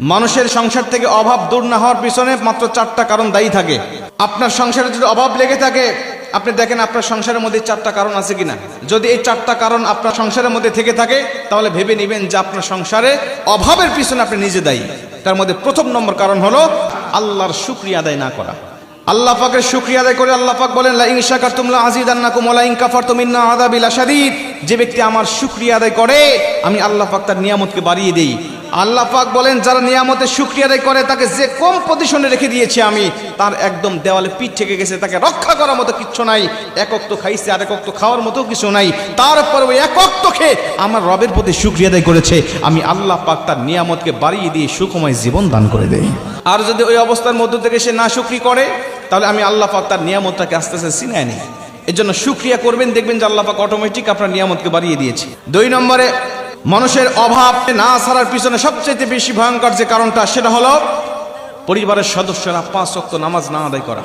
মানুষের সংসার থেকে অভাব দূর না হওয়ার পিছনে মাত্র চারটা কারণ দায়ী থাকে। আপনার সংসারে যদি অভাব লেগে থাকে, আপনি দেখেন আপনার সংসারের মধ্যে চারটা কারণ আছে কিনা। যদি এই চারটা কারণ আপনার সংসারের মধ্যে থেকে থাকে, তাহলে ভেবে নেবেন যে আপনার সংসারে অভাবের পিছনে আপনি নিজে দায়ী। তার মধ্যে প্রথম নম্বর কারণ হলো আল্লাহর শুক্রিয়া আদায় না করা। আল্লাহ পাকের শুক্রিয়া আদায় করে আল্লাহ পাক বলেন লা ইন শাকারতুম লা আযীদান্নাকুম ওয়া লা ইন কাফারতুম ইন্না আযাবি যে ব্যক্তি আমার শুক্রিয়া আদায় করে, আমি আল্লাহ পাক তার নিয়ামতকে বাড়িয়ে দেই। আল্লাহ পাক বলেন, যারা নিয়ামতের শুক্রিয়া আদায় করে, তাকে যে কম পজিশনে রেখে দিয়েছি আমি, তার একদম দেওয়ালে পিঠ থেকে গেছে, তাকে রক্ষা করার মতো কিচ্ছু নাই একক তো খাইছে, আর একক তো খাওয়ার মতো কিছু নাই। তারপর ওই একক তো খেয়ে আমার রবের প্রতি শুক্রিয়া আদায় করেছে, আমি আল্লাহ পাক তার নিয়ামতকে বাড়িয়ে দিয়ে সুখময় জীবন দান করে দেই। আর যদি ওই অবস্থার মধ্য থেকে সে না শুক্রি করে, তাহলে আমি আল্লাহ পাক তার নিয়ামতটাকে আস্তে আস্তে চিনায় নিই। এর জন্য সুক্রিয়া করবেন, দেখবেন যে আল্লাহ পাক অটোমেটিক আপনার নিয়ামতকে বাড়িয়ে দিয়েছে। দুই নম্বরে মানুষের অভাব না ছাড়ার পিছনে সবচেয়ে বেশি ভয়ঙ্কর যে কারণটা, সেটা হলো পরিবারের সদস্যরা পাঁচ অক্ত নামাজ না আদায় করা।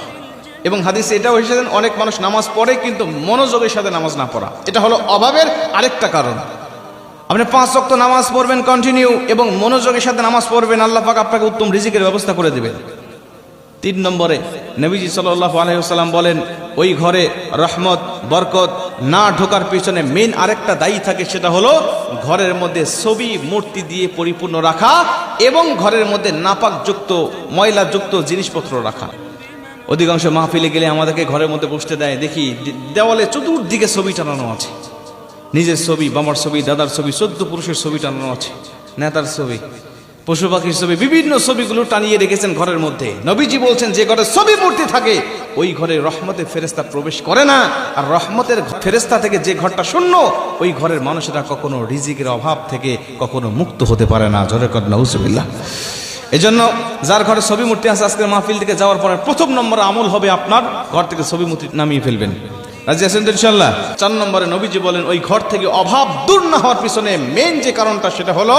এবং হাদিসে এটাও এসেছেন অনেক মানুষ নামাজ পড়ে কিন্তু মনোযোগের সাথে নামাজ না পড়া। এটা হলো অভাবের আরেকটা কারণ। আপনি পাঁচ অক্ত নামাজ পড়বেন কন্টিনিউ এবং মনোযোগের সাথে নামাজ পড়বেন, আল্লাহ পাক আপনাকে উত্তম রিজিকের ব্যবস্থা করে দেবেন। তিন নম্বরে নবীজি সাল্লাহ আলহিহাল্লাম বলেন, ওই ঘরে রহমত, বরকত না ঢোকার পিছনে মেন আরেকটা দায়ী থাকে সেটা হলো ঘরের মধ্যে ছবি, মূর্তি দিয়ে পরিপূর্ণ রাখা এবং ঘরের মধ্যে নাপাকযুক্ত, ময়লাযুক্ত জিনিসপত্র রাখা। অধিকাংশ মাহফিলে গেলে আমাদেরকে ঘরের মধ্যে বসতে দেয়, দেখি দেওয়ালে চতুর্দিকে ছবি টানানো আছে। নিজের ছবি, বাবার ছবি, দাদার ছবি, চোদ্দ পুরুষের ছবি টানানো আছে, নেতার ছবি। পশু পাখির ছবি, বিভিন্ন ছবিগুলো টানিয়ে রেখেছেন ঘরের মধ্যে। নবীজি বলছেন, যে ঘরে ছবি, মূর্তি থাকে ওই ঘরে রহমতের ফেরেস্তা প্রবেশ করে না, আর রহমতের ফেরেস্তা থেকে যে ঘরটা শূন্য, ওই ঘরের মানুষেরা কখনো রিজিকের অভাব থেকে কখনো মুক্ত হতে পারে না। জোরে কর, নাউজুবিল্লাহ। এজন্য যার ঘরে ছবি মূর্তি আছে, আজকের মাহফিল থেকে যাওয়ার পরে প্রথম নম্বর আমল হবে আপনার ঘর থেকে ছবি মূর্তি নামিয়ে ফেলবেন। রাজি আছেন ইনশাল্লাহ চার নম্বরে নবীজি বলেন, ওই ঘর থেকে অভাব দূর না হওয়ার পিছনে মেন যে কারণটা সেটা হলো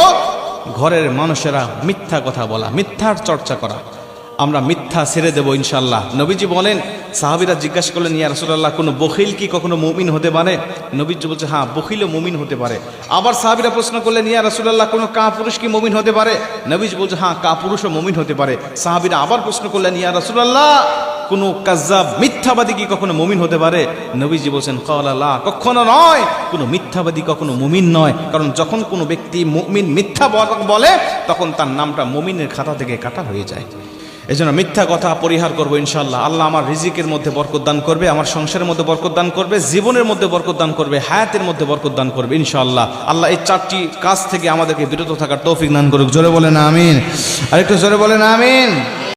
ঘরের মানুষেরা মিথ্যা কথা বলা, মিথ্যার চর্চা করা। আমরা মিথ্যা ছেড়ে দেবো ইনশাল্লাহ নবীজি বলেন, সাহাবিরা জিজ্ঞাসা করলেন, ইয়া রসুল্লাহ কোনো বখিল কি কখনো মুমিন হতে পারে? নবীজি বলছে হ্যাঁ বখিলও মুমিন হতে পারে। আবার সাহাবিরা প্রশ্ন করলেন, ইয়া রসুল্লাহ কোনো কা পুরুষ কি মুমিন হতে পারে? নবীজি বলছে হ্যাঁ কা পুরুষও মুমিন হতে পারে। সাহাবিরা আবার প্রশ্ন করলেন, ইয়া রসুল্লাহ কোনো কাজাব মিথ্যাবাদী কি কখনো মুমিন হতে পারে? নবীজি বলছেন কলাল্লাহ কখনো নয়, কোনো মিথ্যাবাদী কখনো মুমিন নয়। কারণ যখন কোনো ব্যক্তি মুমিন মিথ্যা বল- বলে, তখন তার নামটা মুমিনের খাতা থেকে কাটা হয়ে যায়। এই জন্য মিথ্যা কথা পরিহার করব ইনশাল্লাহ আল্লাহ আমার রিজিকের মধ্যে বরকত দান করবে, আমার সংসারের মধ্যে বরকত দান করবে, জীবনের মধ্যে বরকত দান করবে, হায়াতের মধ্যে বরকত দান করবে ইনশাল্লাহ আল্লাহ এই চারটি কাজ থেকে আমাদেরকে বিরত থাকার তৌফিক দান করুক। জোরে বলেন আমিন। আরেকটু জোরে বলেন আমিন।